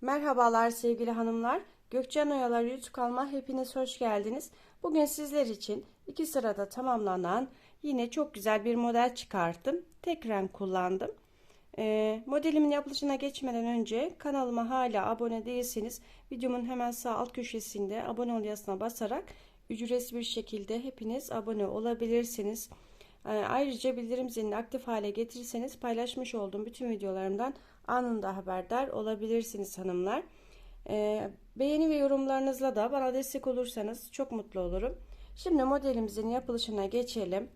Merhabalar sevgili hanımlar. Gökçen Oyalar YouTube kanalıma hepiniz hoş geldiniz. Bugün sizler için iki sırada tamamlanan yine çok güzel bir model çıkarttım. Tek renk kullandım. Ee, modelimin yapılışına geçmeden önce kanalıma hala abone değilseniz videomun hemen sağ alt köşesinde abone ol yazısına basarak ücretsiz bir şekilde hepiniz abone olabilirsiniz. Ee, ayrıca bildirim zilini aktif hale getirirseniz paylaşmış olduğum bütün videolarımdan anında haberdar olabilirsiniz hanımlar. Ee, beğeni ve yorumlarınızla da bana destek olursanız çok mutlu olurum. Şimdi modelimizin yapılışına geçelim.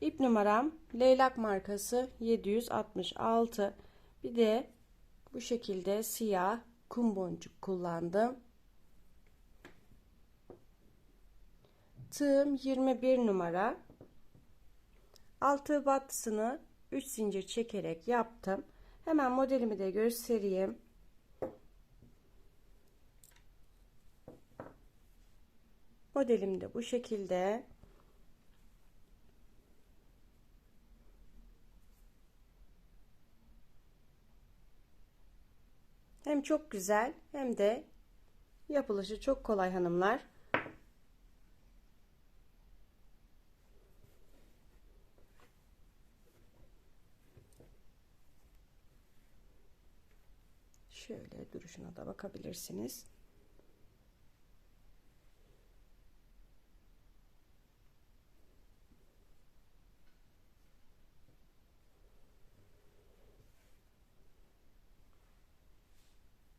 İp numaram Leylak markası 766. Bir de bu şekilde siyah kum boncuk kullandım. Tığım 21 numara. Altı battısını 3 zincir çekerek yaptım. Hemen modelimi de göstereyim. Modelim de bu şekilde. Hem çok güzel hem de yapılışı çok kolay hanımlar. Şöyle duruşuna da bakabilirsiniz.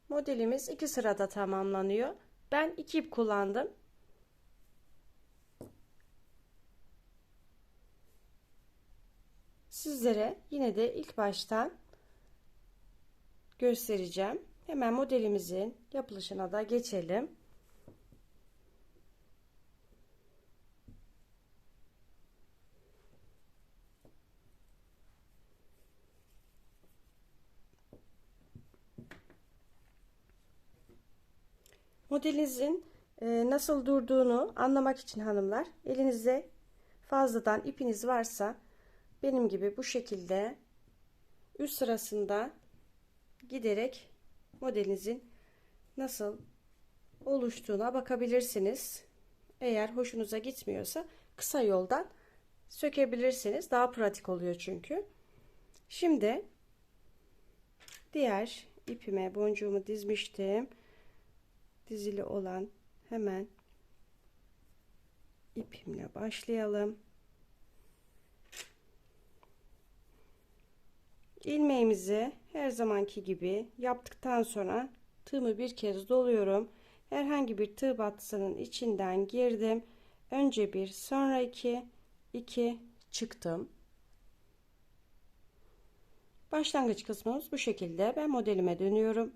Modelimiz iki sırada tamamlanıyor. Ben iki ip kullandım. Sizlere yine de ilk baştan göstereceğim. Hemen modelimizin yapılışına da geçelim. Modelinizin e, nasıl durduğunu anlamak için hanımlar elinizde fazladan ipiniz varsa benim gibi bu şekilde üst sırasında giderek modelinizin nasıl oluştuğuna bakabilirsiniz. Eğer hoşunuza gitmiyorsa kısa yoldan sökebilirsiniz. Daha pratik oluyor çünkü. Şimdi diğer ipime boncuğumu dizmiştim. Dizili olan hemen ipimle başlayalım. İlmeğimizi her zamanki gibi yaptıktan sonra tığımı bir kez doluyorum. Herhangi bir tığ battısının içinden girdim. Önce bir sonra iki, iki çıktım. Başlangıç kısmımız bu şekilde. Ben modelime dönüyorum.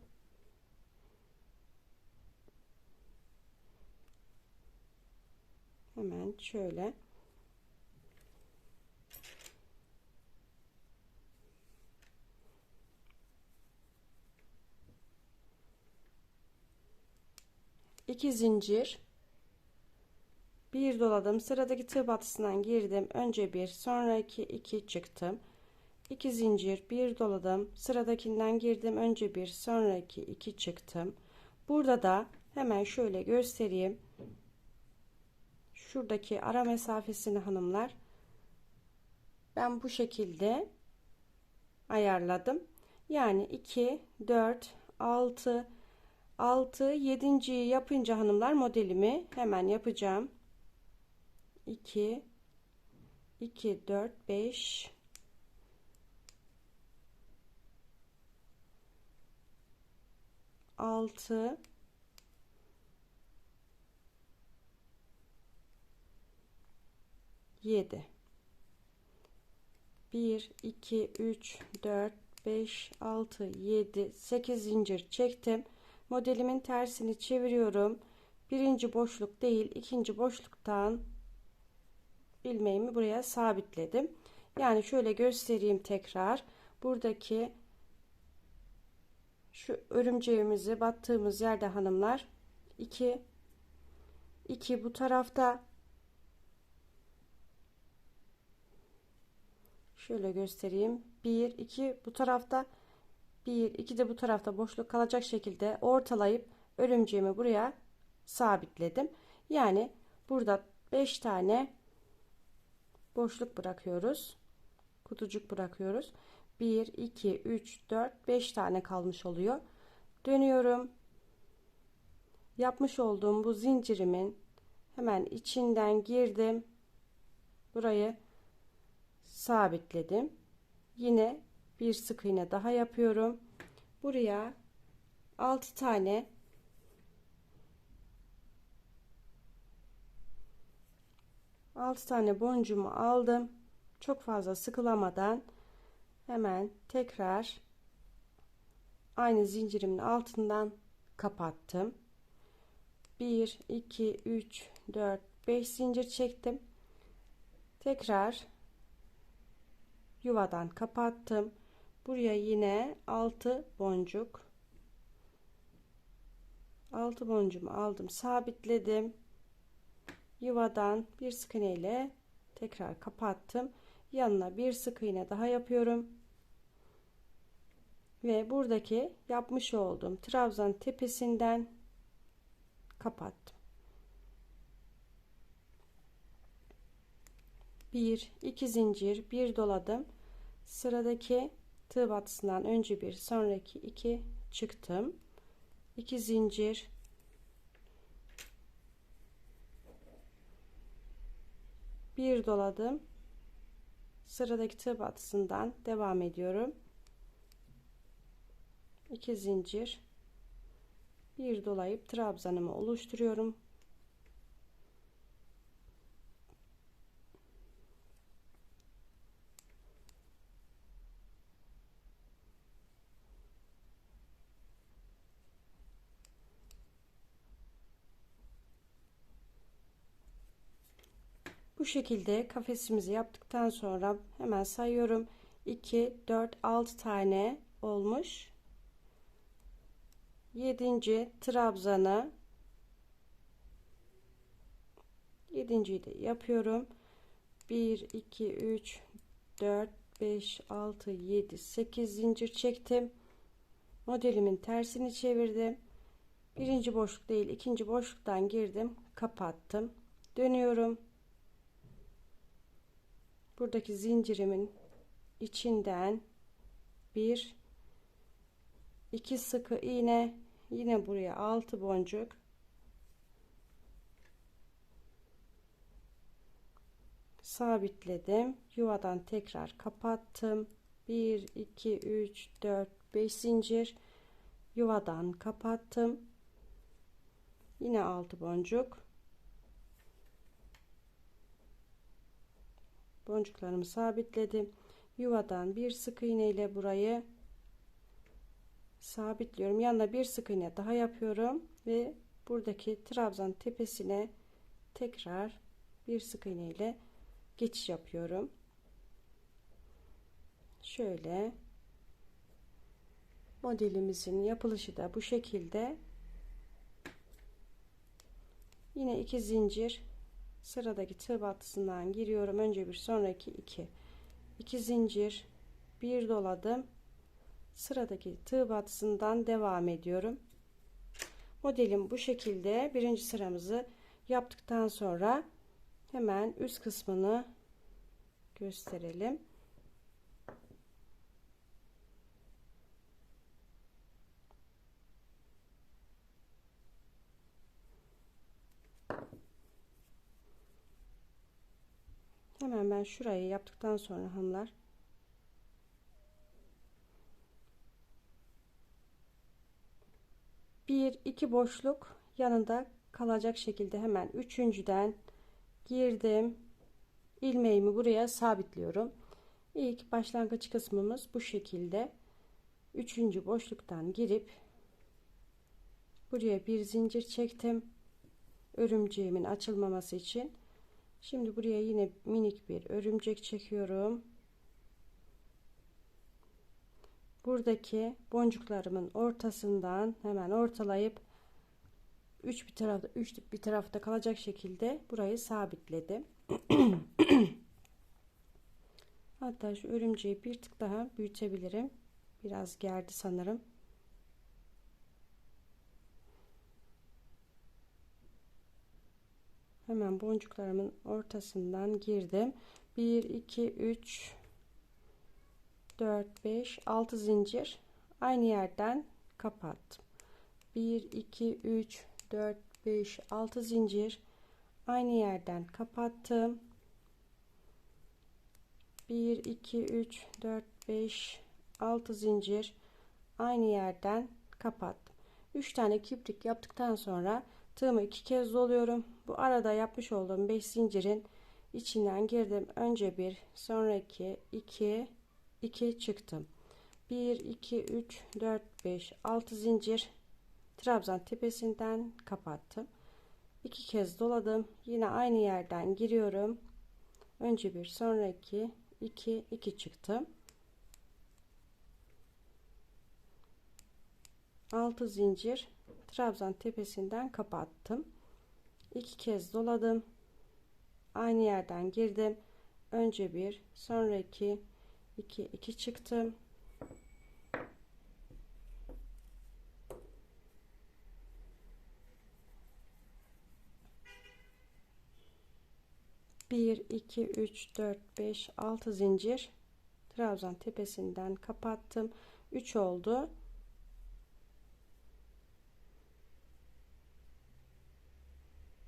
Hemen şöyle iki zincir. Bir doladım. Sıradaki tığ batısından girdim. Önce bir sonra iki iki çıktım. İki zincir bir doladım. Sıradakinden girdim. Önce bir sonra iki iki çıktım. Burada da hemen şöyle göstereyim. Şuradaki ara mesafesini hanımlar. Ben bu şekilde ayarladım. Yani 2 4 6 6 7. yapınca hanımlar modelimi hemen yapacağım. 2 2 4 5 6 7 1 2 3 4 5 6 7 8 zincir çektim modelimin tersini çeviriyorum. Birinci boşluk değil ikinci boşluktan ilmeğimi buraya sabitledim. Yani şöyle göstereyim tekrar. Buradaki şu örümceğimizi battığımız yerde hanımlar 2 2 bu tarafta. Şöyle göstereyim. 1 2 bu tarafta Bir, iki de bu tarafta boşluk kalacak şekilde ortalayıp örümceğimi buraya sabitledim. Yani burada 5 tane boşluk bırakıyoruz. Kutucuk bırakıyoruz. 1, 2, 3, 4, 5 tane kalmış oluyor. Dönüyorum. Yapmış olduğum bu zincirimin hemen içinden girdim. Burayı sabitledim. Yine bir sık iğne daha yapıyorum. Buraya 6 tane altı tane boncuğumu aldım. Çok fazla sıkılamadan hemen tekrar aynı zincirimin altından kapattım. 1 2 3 4 5 zincir çektim. Tekrar yuvadan kapattım. Buraya yine 6 boncuk. 6 boncuğumu aldım sabitledim. Yuvadan bir sık iğne ile tekrar kapattım. Yanına bir sık iğne daha yapıyorum. Ve buradaki yapmış olduğum trabzan tepesinden kapattım. Bir iki zincir bir doladım. Sıradaki tığ batısından önce bir sonraki iki çıktım. 2 zincir. Bir doladım. Sıradaki tığ batısından devam ediyorum. 2 zincir. Bir dolayıp trabzanımı oluşturuyorum Bu şekilde kafesimizi yaptıktan sonra hemen sayıyorum. 2, 4, 6 tane olmuş. 7. trabzanı 7. de yapıyorum. 1, 2, 3, 4, 5, 6, 7, 8 zincir çektim. Modelimin tersini çevirdim. Birinci boşluk değil ikinci boşluktan girdim. Kapattım. Dönüyorum buradaki zincirimin içinden bir iki sıkı iğne yine buraya altı boncuk. Sabitledim. Yuvadan tekrar kapattım. 1 2 3 4 5 zincir. Yuvadan kapattım. Yine altı boncuk boncuklarımı sabitledim. Yuvadan bir sık iğne ile burayı sabitliyorum. Yanına bir sık iğne daha yapıyorum ve buradaki trabzan tepesine tekrar bir sık iğne ile geçiş yapıyorum. Şöyle. Modelimizin yapılışı da bu şekilde. Yine iki zincir sıradaki tığ battısından giriyorum. Önce bir sonraki iki. İki zincir bir doladım. Sıradaki tığ battısından devam ediyorum. Modelim bu şekilde. Birinci sıramızı yaptıktan sonra hemen üst kısmını gösterelim Hemen ben şurayı yaptıktan sonra hanımlar bir iki boşluk yanında kalacak şekilde hemen üçüncüden girdim. İlmeğimi buraya sabitliyorum. İlk başlangıç kısmımız bu şekilde. Üçüncü boşluktan girip buraya bir zincir çektim. Örümceğimin açılmaması için Şimdi buraya yine minik bir örümcek çekiyorum. Buradaki boncuklarımın ortasından hemen ortalayıp üç bir tarafta üç bir tarafta kalacak şekilde burayı sabitledim. Hatta şu örümceği bir tık daha büyütebilirim. Biraz gerdi sanırım. Hemen boncuklarımın ortasından girdim. 1 2 3 4 5 6 zincir aynı yerden kapattım. 1 2 3 4 5 6 zincir aynı yerden kapattım. 1 2 3 4 5 6 zincir aynı yerden kapattım. 3 tane kiprik yaptıktan sonra tığımı iki kez doluyorum. Bu arada yapmış olduğum 5 zincirin içinden girdim. Önce bir, sonra iki, iki, iki çıktım. 1 2 3 4 5 6 zincir trabzan tepesinden kapattım. İki kez doladım. Yine aynı yerden giriyorum. Önce bir, sonra iki, 2 2 çıktım. 6 zincir trabzan tepesinden kapattım. 2 kez doladım. Aynı yerden girdim. Önce bir, sonra 2 2 2 çıktım. Bir, iki, üç, dört, beş, altı zincir trabzan tepesinden kapattım. 3 oldu.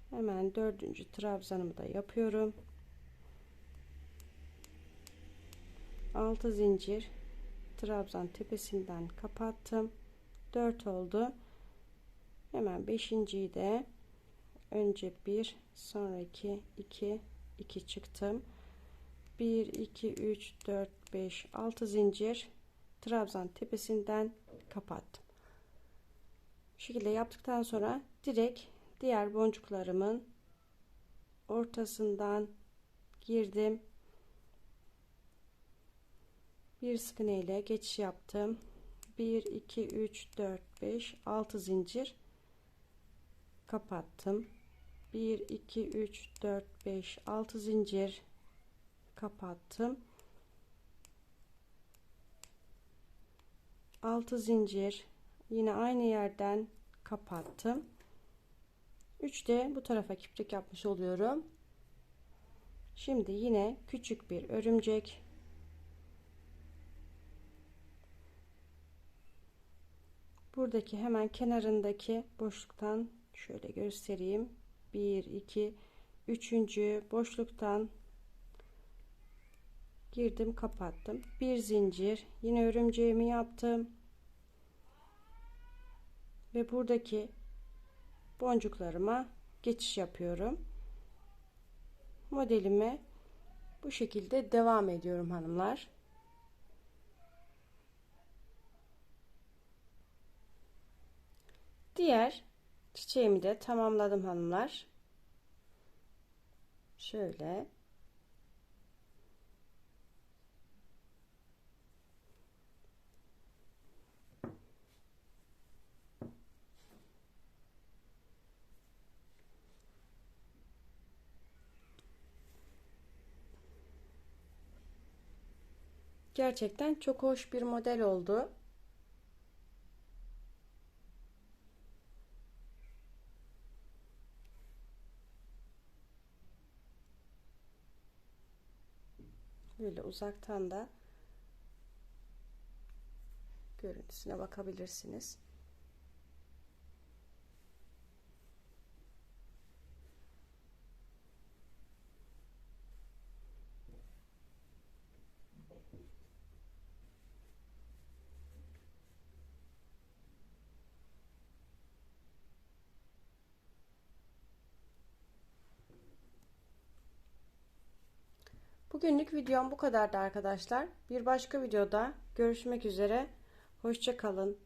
Hemen dördüncü trabzanımı da yapıyorum. 6 zincir trabzan tepesinden kapattım. 4 oldu. Hemen beşinciyi de önce 1 sonra 2 2 2 çıktım. 1 2 3 4 5 6 zincir trabzan tepesinden kapattım. Bu şekilde yaptıktan sonra direkt diğer boncuklarımın ortasından girdim. Bir sık iğne ile geçiş yaptım. 1 2 3 4 5 6 zincir kapattım. 1 2 3 4 5 6 zincir kapattım. 6 zincir yine aynı yerden kapattım. 3 de bu tarafa kiprik yapmış oluyorum. Şimdi yine küçük bir örümcek buradaki hemen kenarındaki boşluktan şöyle göstereyim 1 2 3. boşluktan girdim kapattım bir zincir yine örümceğimi yaptım ve buradaki boncuklarıma geçiş yapıyorum. Modelime bu şekilde devam ediyorum hanımlar. Diğer çiçeğimi de tamamladım hanımlar. Şöyle Gerçekten çok hoş bir model oldu. Böyle uzaktan da görüntüsüne bakabilirsiniz. Bugünlük videom bu kadardı arkadaşlar. Bir başka videoda görüşmek üzere. Hoşçakalın.